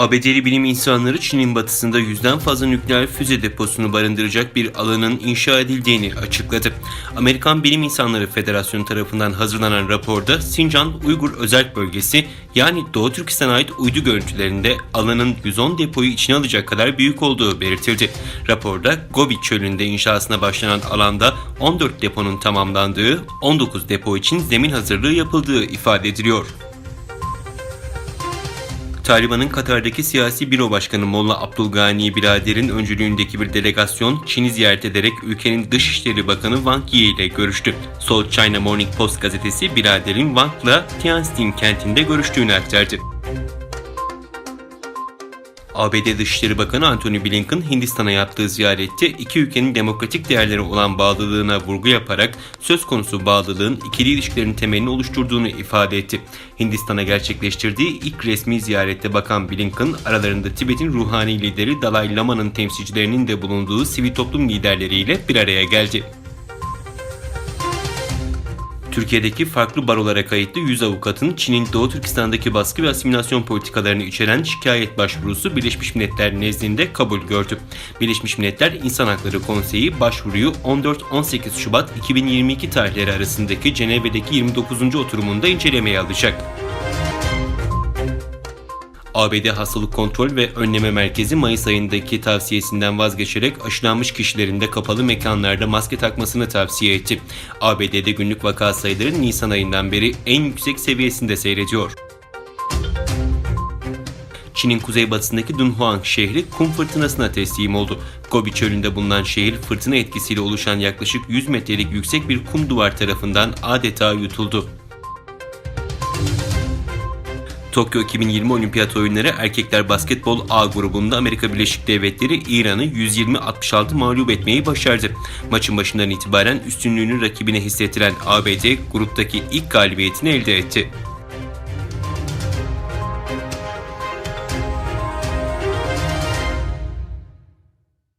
ABD'li bilim insanları Çin'in batısında yüzden fazla nükleer füze deposunu barındıracak bir alanın inşa edildiğini açıkladı. Amerikan Bilim İnsanları Federasyonu tarafından hazırlanan raporda Sincan Uygur Özel Bölgesi yani Doğu Türkistan'a ait uydu görüntülerinde alanın 110 depoyu içine alacak kadar büyük olduğu belirtildi. Raporda Gobi Çölü'nde inşasına başlanan alanda 14 deponun tamamlandığı, 19 depo için zemin hazırlığı yapıldığı ifade ediliyor. Taliban'ın Katar'daki siyasi büro başkanı Molla Abdulgani Birader'in öncülüğündeki bir delegasyon Çin'i ziyaret ederek ülkenin Dışişleri Bakanı Wang Yi ile görüştü. South China Morning Post gazetesi Birader'in Wang'la Tianjin kentinde görüştüğünü aktardı. ABD Dışişleri Bakanı Antony Blinken Hindistan'a yaptığı ziyarette iki ülkenin demokratik değerlere olan bağlılığına vurgu yaparak söz konusu bağlılığın ikili ilişkilerin temelini oluşturduğunu ifade etti. Hindistan'a gerçekleştirdiği ilk resmi ziyarette Bakan Blinken aralarında Tibet'in ruhani lideri Dalai Lama'nın temsilcilerinin de bulunduğu sivil toplum liderleriyle bir araya geldi. Türkiye'deki farklı barolara kayıtlı 100 avukatın Çin'in Doğu Türkistan'daki baskı ve asimilasyon politikalarını içeren şikayet başvurusu Birleşmiş Milletler nezdinde kabul gördü. Birleşmiş Milletler İnsan Hakları Konseyi başvuruyu 14-18 Şubat 2022 tarihleri arasındaki Cenevre'deki 29. oturumunda incelemeye alacak. ABD Hastalık Kontrol ve Önleme Merkezi Mayıs ayındaki tavsiyesinden vazgeçerek aşılanmış kişilerin de kapalı mekanlarda maske takmasını tavsiye etti. ABD'de günlük vaka sayıları Nisan ayından beri en yüksek seviyesinde seyrediyor. Çin'in kuzeybatısındaki Dunhuang şehri kum fırtınasına teslim oldu. Gobi çölünde bulunan şehir fırtına etkisiyle oluşan yaklaşık 100 metrelik yüksek bir kum duvar tarafından adeta yutuldu. Tokyo 2020 Olimpiyat Oyunları Erkekler Basketbol A grubunda Amerika Birleşik Devletleri İran'ı 120-66 mağlup etmeyi başardı. Maçın başından itibaren üstünlüğünü rakibine hissettiren ABD gruptaki ilk galibiyetini elde etti.